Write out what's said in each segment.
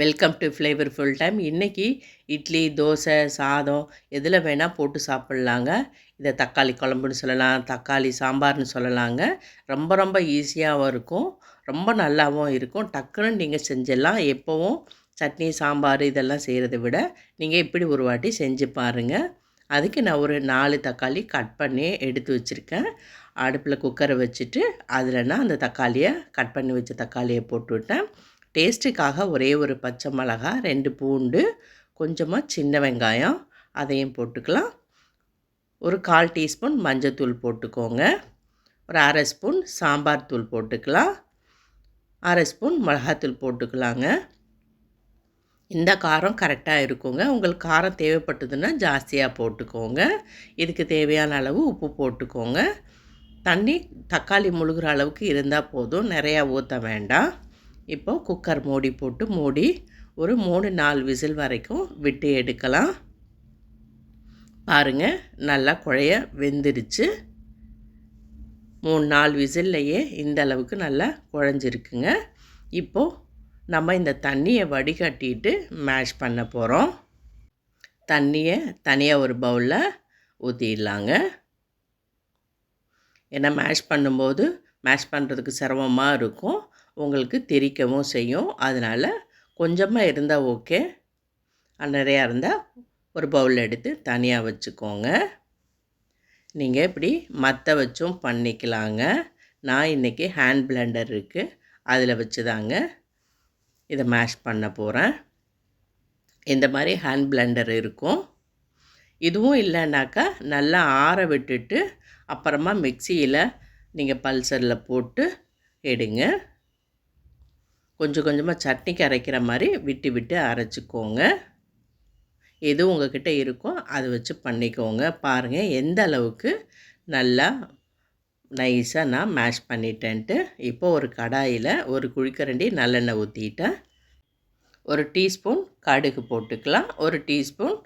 Welcome to flavour full time இன்றைக்கி இட்லி தோசை சாதம் எதில் வேணால் போட்டு சாப்பிட்லாங்க. இதை தக்காளி குழம்புன்னு சொல்லலாம் தக்காளி சாம்பார்னு சொல்லலாங்க. ரொம்ப ரொம்ப ஈஸியாகவும் இருக்கும். ரொம்ப நல்லாவும் இருக்கும். டக்குன்னு நீங்கள் செஞ்சிடலாம். எப்போவும் சட்னி சாம்பார் இதெல்லாம் செய்கிறத விட நீங்கள் இப்படி ஒரு வாட்டி செஞ்சு பாருங்கள் அதுக்கு நான் ஒரு நாலு தக்காளி கட் பண்ணி எடுத்து வச்சுருக்கேன். அடுப்பில் குக்கரை வச்சுட்டு அதில் நான் அந்த தக்காளியை கட் பண்ணி வச்ச தக்காளியை போட்டு விட்டேன். டேஸ்ட்டுக்காக ஒரே ஒரு பச்சை மிளகா ரெண்டு பூண்டு கொஞ்சமாக சின்ன வெங்காயம் அதையும் போட்டுக்கலாம். ஒரு கால் டீஸ்பூன் மஞ்சத்தூள் போட்டுக்கோங்க. ஒரு அரை ஸ்பூன் சாம்பார் தூள் போட்டுக்கலாம். அரை ஸ்பூன் மிளகாத்தூள் போட்டுக்கலாங்க. இந்த காரம் கரெக்டாக இருக்குங்க. உங்களுக்கு காரம் தேவைப்பட்டதுன்னா ஜாஸ்தியாக போட்டுக்கோங்க. இதுக்கு தேவையான அளவு உப்பு போட்டுக்கோங்க. தண்ணி தக்காளி முழுகிற அளவுக்கு இருந்தால் போதும். நிறையா ஊற்ற வேண்டாம். இப்போது குக்கர் மூடி போட்டு மூடி ஒரு மூணு நாலு விசில் வரைக்கும் விட்டு எடுக்கலாம். பாருங்கள் நல்லா குழைய வெந்துடுச்சு. மூணு நாலு விசில்லையே இந்த அளவுக்கு நல்லா குழஞ்சிருக்குங்க. இப்போது நம்ம இந்த தண்ணியை வடிகட்டிட்டு மேஷ் பண்ண போகிறோம் தண்ணியை தனியாக ஒரு பவுலில் ஊற்றிடலாங்க ஏன்னா மேஷ் பண்ணும்போது மேஷ் பண்ணுறதுக்கு சிரமமாக இருக்கும். உங்களுக்கு தெரிக்கவும் செய்யும். அதனால் கொஞ்சமாக இருந்தால் ஓகே நிறையா இருந்தால் ஒரு பவுல் எடுத்து தனியாக வச்சுக்கோங்க. நீங்கள் இப்படி மற்ற வச்சும் பண்ணிக்கலாங்க. நான் இன்றைக்கி ஹேண்ட் பிளெண்டர் இருக்குது அதில் வச்சு தாங்க இதை மேஷ் பண்ண போகிறேன் இந்த மாதிரி ஹேண்ட் பிளெண்டர் இருக்கும். இதுவும் இல்லைனாக்கா நல்லா ஆற விட்டுட்டு அப்புறமா மிக்சியில் நீங்கள் பல்சரில் போட்டு எடுங்க. கொஞ்சம் கொஞ்சமாக சட்னிக்கு அரைக்கிற மாதிரி விட்டு விட்டு அரைச்சிக்கோங்க. எது உங்கள்கிட்ட இருக்கோ அதை வச்சு பண்ணிக்கோங்க. பாருங்கள் எந்த அளவுக்கு நல்லா நைஸாக நான் மேஷ் பண்ணிட்டேன்ட்டு. இப்போ ஒரு கடாயில் ஒரு குழிக்கரண்டி நல்லெண்ணெய் ஊற்றிட்டேன் ஒரு டீஸ்பூன் கடுகு போட்டுக்கலாம் ஒரு டீஸ்பூன்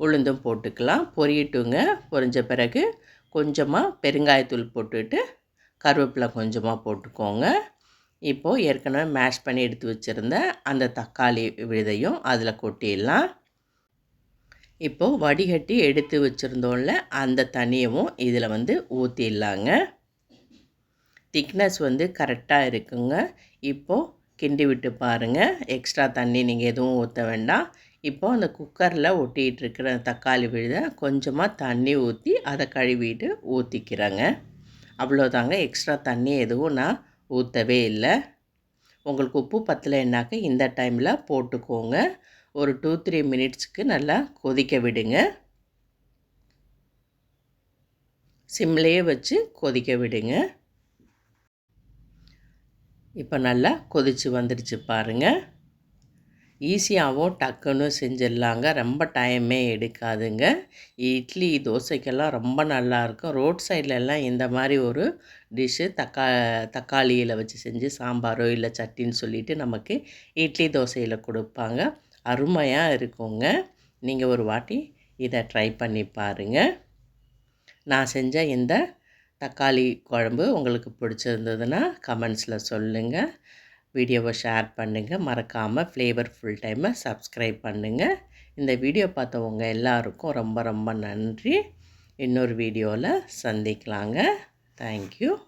உளுந்தும் போட்டுக்கலாம். பொரியட்டுங்க பொரிஞ்ச பிறகு கொஞ்சமாக பெருங்காயத்தூள் போட்டுட்டு கருவேப்பிலை கொஞ்சமாக போட்டுக்கோங்க. இப்போது ஏற்கனவே மேஷ் பண்ணி எடுத்து வச்சுருந்த அந்த தக்காளி விதையும் அதில் கொட்டிடலாம். இப்போது வடிகட்டி எடுத்து வச்சுருந்தோம்ல அந்த தண்ணியவும் இதில் வந்து ஊற்றிடலாங்க திக்னஸ் வந்து கரெக்டாக இருக்குங்க. இப்போது கிண்டி விட்டு பாருங்கள் எக்ஸ்ட்ரா தண்ணி நீங்கள் எதுவும் ஊற்ற வேண்டாம். இப்போது அந்த குக்கரில் ஒட்டிகிட்டு இருக்கிற தக்காளி விழுத கொஞ்சமாக தண்ணி ஊற்றி அதை கழுவிட்டு ஊற்றிக்கிறேங்க அவ்வளோதாங்க எக்ஸ்ட்ரா தண்ணி எதுவும் நான் ஊற்றவே இல்லை. உங்களுக்கு உப்பு பத்தலைன்னாக்க இந்த டைமில் போட்டுக்கோங்க. ஒரு டூ த்ரீ மினிட்ஸ்க்கு நல்லா கொதிக்க விடுங்க. சிம்லேயே வச்சு கொதிக்க விடுங்க. இப்போ நல்லா கொதித்து வந்துடுச்சு பாருங்கள் ஈஸியாகவும் டக்குன்னு செஞ்சிடலாங்க. ரொம்ப டைமே எடுக்காதுங்க. இட்லி தோசைக்கெல்லாம் ரொம்ப நல்லாயிருக்கும் ரோட் சைட்லலாம் இந்த மாதிரி ஒரு டிஷ்ஷு தக்கா தக்காளியில் வச்சு செஞ்சு சாம்பாரோ இல்லை சட்டின்னு சொல்லிவிட்டு நமக்கு இட்லி தோசையில் கொடுப்பாங்க. அருமையாக இருக்குங்க. நீங்கள் ஒரு வாட்டி இதை ட்ரை பண்ணி பாருங்கள் நான் செஞ்ச இந்த தக்காளி குழம்பு உங்களுக்கு பிடிச்சிருந்ததுன்னா கமெண்ட்ஸில் சொல்லுங்கள் வீடியோவை ஷேர் பண்ணுங்கள் மறக்காமல் ஃப்ளேவர் ஃபுல் டைமை சப்ஸ்கிரைப் பண்ணுங்கள் இந்த வீடியோ பார்த்தவங்க எல்லாருக்கும் ரொம்ப ரொம்ப நன்றி. இன்னொரு வீடியோவில் சந்திக்கலாங்க. Thank you.